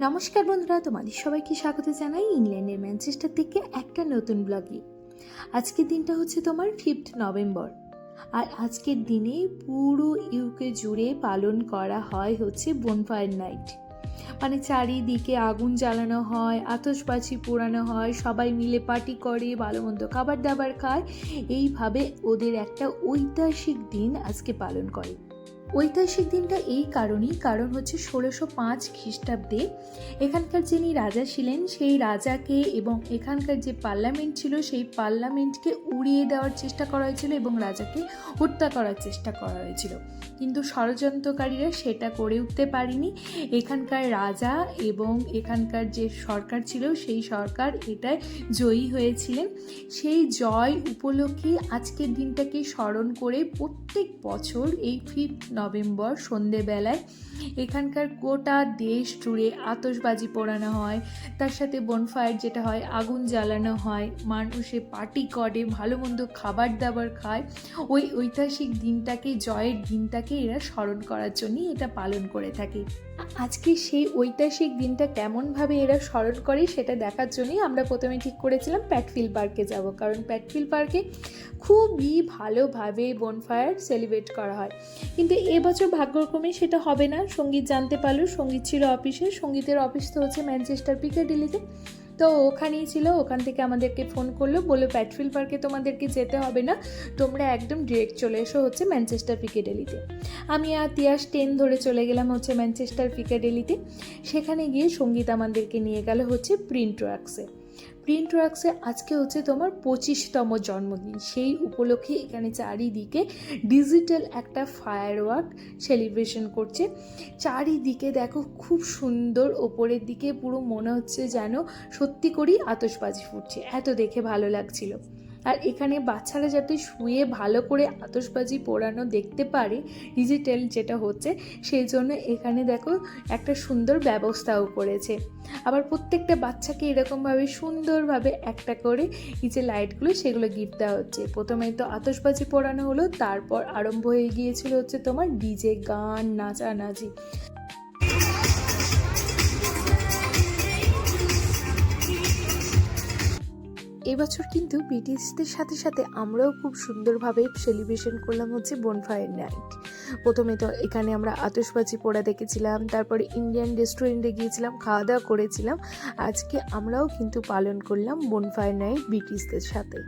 নমস্কার বন্ধুরা, তোমাদের সবাইকে স্বাগত জানাই ইংল্যান্ডের ম্যানচেস্টার থেকে একটা নতুন ব্লগে। আজকের দিনটা হচ্ছে তোমার ফিফথ নভেম্বর আর আজকের দিনে পুরো ইউকে জুড়ে পালন করা হয় হচ্ছে বনফায়ার নাইট মানে চারিদিকে আগুন জ্বালানো হয়, আতশবাজি পোড়ানো হয়, সবাই মিলে পার্টি করে ভালো মন্দ খাবার দাবার খায়। এইভাবে ওদের একটা ঐতিহাসিক দিন আজকে পালন করে। ঐতিহাসিক দিনটা এই কারণেই, কারণ হচ্ছে ষোলোশো পাঁচ খ্রিস্টাব্দে এখানকার যিনি রাজা ছিলেন, সেই রাজাকে এবং এখানকার যে পার্লামেন্ট ছিল, সেই পার্লামেন্টকে উড়িয়ে দেওয়ার চেষ্টা করা হয়েছিল এবং রাজাকে হত্যা করার চেষ্টা করা হয়েছিল। কিন্তু ষড়যন্ত্রকারীরা সেটা করে উঠতে পারেনি। এখানকার রাজা এবং এখানকার যে সরকার ছিল, সেই সরকার এটায় জয়ী হয়েছিলেন। সেই জয় উপলক্ষে আজকের দিনটাকে স্মরণ করে প্রত্যেক বছর এই ফিফথ নভেম্বর সন্ধেবেলায়। এখানকার গোটা দেশ জুড়ে আতশবাজি পোড়ানো হয়। তার সাথে বনফায়ার যেটা হয়, আগুন জ্বালানো হয়। মানুষে পার্টি করে, ভালো মন্দ খাবার দাবার খায়। ওই ঐতিহাসিক দিনটাকে, জয়ের দিনটাকে এরা স্মরণ করার জন্যই এটা পালন করে থাকে। আজকে সেই ঐতিহাসিক দিনটা কেমনভাবে এরা স্মরণ করে সেটা দেখার জন্যই আমরা প্রথমে ঠিক করেছিলাম প্যাটফিল পার্কে যাব। কারণ প্যাটফিল পার্কে খুবই ভালোভাবে বনফায়ার সেলিব্রেট করা হয়। কিন্তু এবছর ভাগ্যক্রমে সেটা হবে না। সংগীত জানতে পারল, সংগীত ছিল অফিসে, সঙ্গীতের অফিস তো হচ্ছে ম্যানচেস্টার পিকাডিলিতে তো ওখানেই ছিল, ওখান থেকে আমাদেরকে ফোন করল, বলল প্যাটফিল পার্কে তোমাদেরকে যেতে হবে না, তোমরা একদম ডিরেক্ট চলে এসো হচ্ছে ম্যানচেস্টার পিকেডেলিতে আমি আর তিয়াস ট্রেন ধরে চলে গেলাম হচ্ছে ম্যানচেস্টার পিকেডেলিতে সেখানে গিয়ে সংগীত আমাদেরকে নিয়ে গেল হচ্ছে প্রিন্ট ওয়ার্কসে প্রিন্ট ওয়ার্কসে আজকে হচ্ছে তোমার পঁচিশতম জন্মদিন। সেই উপলক্ষে এখানে চারিদিকে ডিজিটাল একটা ফায়ার ওয়ার্ক সেলিব্রেশন করছে। চারিদিকে দেখো খুব সুন্দর ওপরের দিকে পুরো মনে হচ্ছে যেন সত্যি করেই আতশবাজি ফুটছে। এত দেখে ভালো লাগছিল। আর এখানে বাচ্চারা যাতে শুয়ে ভালো করে আতশবাজি পোড়ানো দেখতে পারে ডিজিটাল যেটা হচ্ছে, সেই জন্য এখানে দেখো একটা সুন্দর ব্যবস্থাও করেছে। আবার প্রত্যেকটা বাচ্চাকে এরকমভাবে সুন্দরভাবে একটা করে এই যে লাইটগুলো সেগুলো গিফট দেওয়া হচ্ছে। প্রথমে তো আতশবাজি পোড়ানো হলো, তারপর আরম্ভ হয়ে গিয়েছিল হচ্ছে তোমার ডিজে গান, নাচানাচি। এবছর কিন্তু ব্রিটিশদের সাথে সাথে আমরাও খুব সুন্দরভাবে সেলিব্রেশন করলাম হচ্ছে বনফায়ার নাইট প্রথমে তো এখানে আমরা আতসবাজি পোড়া দেখেছিলাম, তারপরে ইন্ডিয়ান রেস্টুরেন্টে গিয়েছিলাম খাওয়া দাওয়া করেছিলাম। আজকে আমরাও কিন্তু পালন করলাম বনফায়ার নাইট ব্রিটিশদের সাথে।